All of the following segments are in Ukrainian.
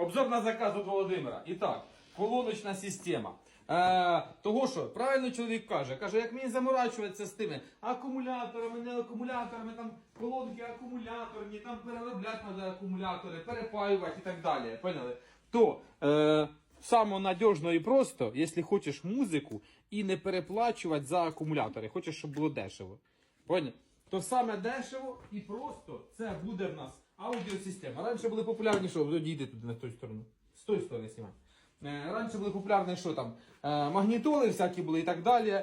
Обзор на заказ від Володимира. І так, колоночна система. Е, того що, правильно чоловік каже, каже, як мені заморачуватися з тими акумуляторами, не акумуляторами, там колонки акумуляторні, там переробляти треба акумулятори, перепаювати і так далі. Поняли? То е, саме надіжно і просто, якщо хочеш музику і не переплачувати за акумулятори, хочеш, щоб було дешево. Поняв? То саме дешево і просто це буде в нас аудіосистема. Раніше були популярні, що дійди туди на ту сторону. З тої сторони знімай. Е, Раніше були популярні, що там е, магнітоли всякі були і так далі.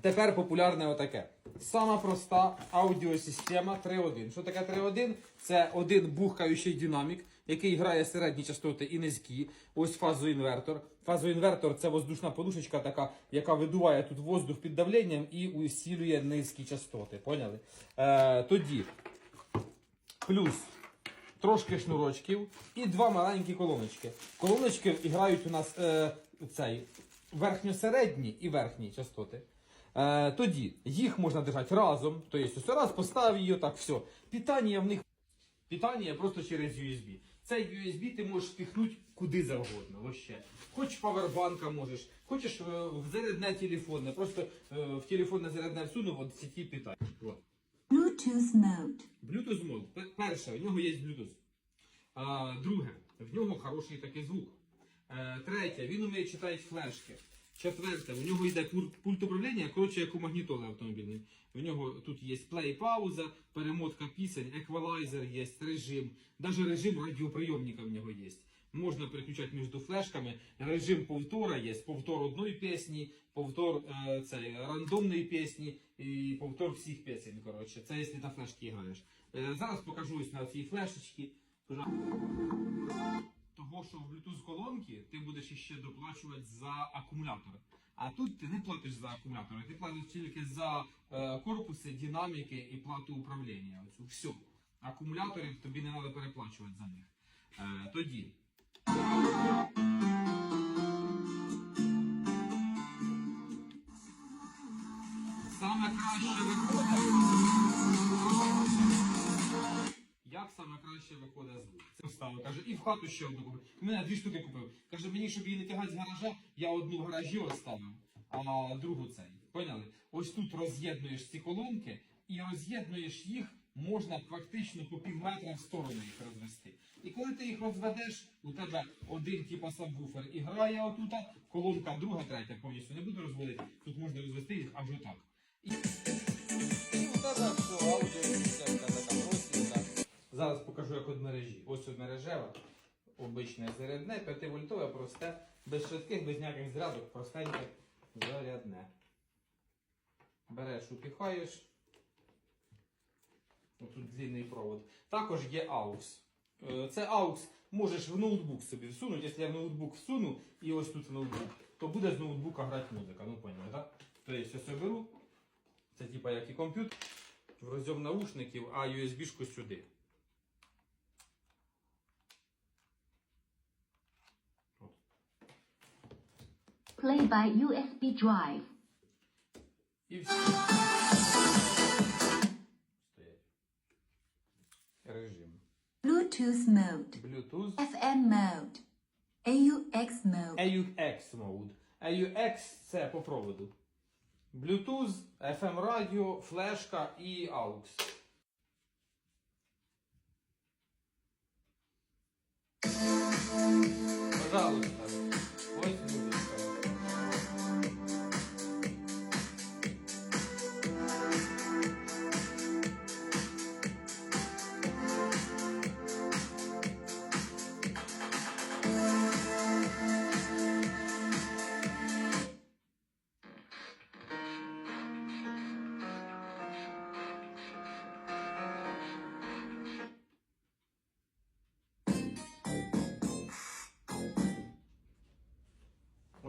Тепер популярне отаке. Сама проста аудіосистема 3.1. Що таке 3.1? Це один бухкаючий динамік, який грає середні частоти і низькі. Ось фазоінвертор. Фазоінвертор це воздушна подушечка, така, яка видуває тут воздух під давленням і усилює низькі частоти. Поняли? Е, тоді плюс трошки шнурочків і два маленькі колоночки. Колоночки грають у нас е, верхньосередні і верхні частоти. Е, тоді їх можна держати разом. Тобто ось раз поставив її, так все. Питання в них питання просто через USB. Цей USB ти можеш впихнути куди завгодно. Вообще. Хоч павербанка можеш, хочеш е, в зарядне телефонне, просто е, в телефонне зарядне всунув, от сіті питання. Bluetooth mode. Bluetooth мод. Перше, в нього є Bluetooth. Друге, в нього хороший такий звук. Е, третє, він вміє читати флешки. Четверте, у нього йде пульт, управління, коротше, як у магнітоли автомобільні. В нього тут є плей, пауза, перемотка пісень, еквалайзер є, режим. Навіть режим радіоприйомника в нього є. Можна переключати між флешками. Режим повтора є, повтор одної пісні, повтор цей, рандомної пісні і повтор всіх пісень. Коротше. Це якщо на флешки граєш. Е, зараз покажу на цій флешечці. Того, що в Bluetooth колонки ти будеш іще доплачувати за акумулятор. А тут ти не платиш за акумулятори, ти платиш тільки за е, корпуси, динаміки і плату управління. Оцю все. Акумуляторів тобі не треба переплачувати за них. Е, тоді. Саме краще виходить. Як саме краще виходить звук? Це вставив. Каже, і в хату ще одну купив. Мене дві штуки купив. Каже, мені, щоб її не тягати з гаража, я одну в гаражі оставив, а другу цей. Поняли? Ось тут роз'єднуєш ці колонки і роз'єднуєш їх. Можна практично по пів метра в сторону їх розвести. І коли ти їх розведеш, у тебе один типа сабвуфер і грає отута, колонка друга, третя повністю не буду розводити. Тут можна розвести їх аж отак. І. Зараз покажу, як від мережі. Ось мережева, обичне зарядне, 5 вольтове, просте, без швидких, без ніяких зрядок, простеньке зарядне. Береш, упіхаєш. Тут длинний провод. Також є AUX. Е, Це AUX можеш в ноутбук собі всунути. Якщо я в ноутбук всуну і ось тут в ноутбук, то буде з ноутбука грати музика. Ну поняли, так? Тобто, ось я беру. Це типа як і комп'ютер, в розйом наушників, а USB-шку сюди. Play by USB drive. І все. Bluetooth mode. Bluetooth. FM mode. AUX mode. AUX mode. AUX це по проводу. Bluetooth, FM радіо, флешка і AUX.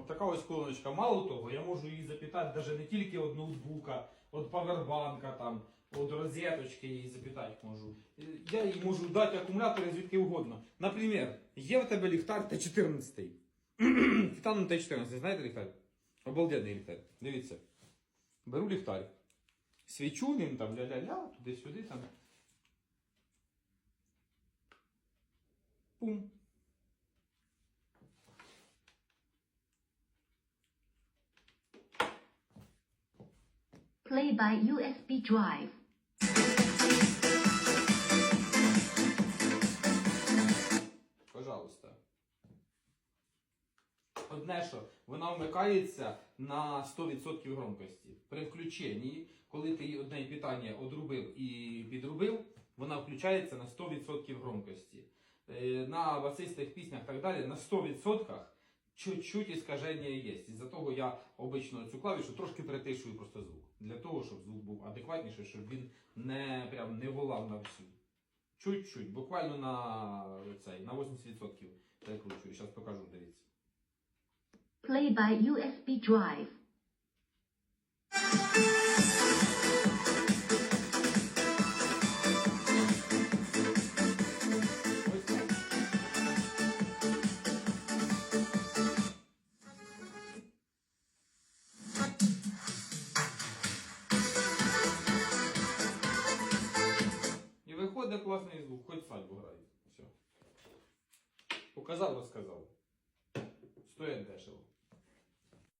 Така ось колоночка. Мало того, я можу її запитати навіть не тільки від ноутбука, від павербанка, там, від розеточки її запитати можу. Я їй можу дати акумулятори звідки угодно. Наприклад, є в тебе ліхтар Т14. Титаном Т14, знаєте ліхтар? Обалденний ліхтар. Дивіться. Беру ліхтар. Свічу він там ля-ля-ля, туди-сюди там. Пум. Play by USB drive. Пожалуйста. Одне, що вона вмикається на 100% громкості. При включенні, коли ти їй одне питання одрубив і підрубив, вона включається на 100% громкості. Е, На басистих піснях і так далі на 100% чуть-чуть іскаження є. Із-за того я обично цю клавішу трошки перетишую просто звук. Для того, щоб звук був адекватніший, щоб він не, прям, не волав на всю. Чуть-чуть, буквально на цей, на 80% перекручую. Зараз покажу, дивіться. Play by USB drive. Класний звук, хоч свадьбу грай. Все. Показав, розказав. Стоять дешево.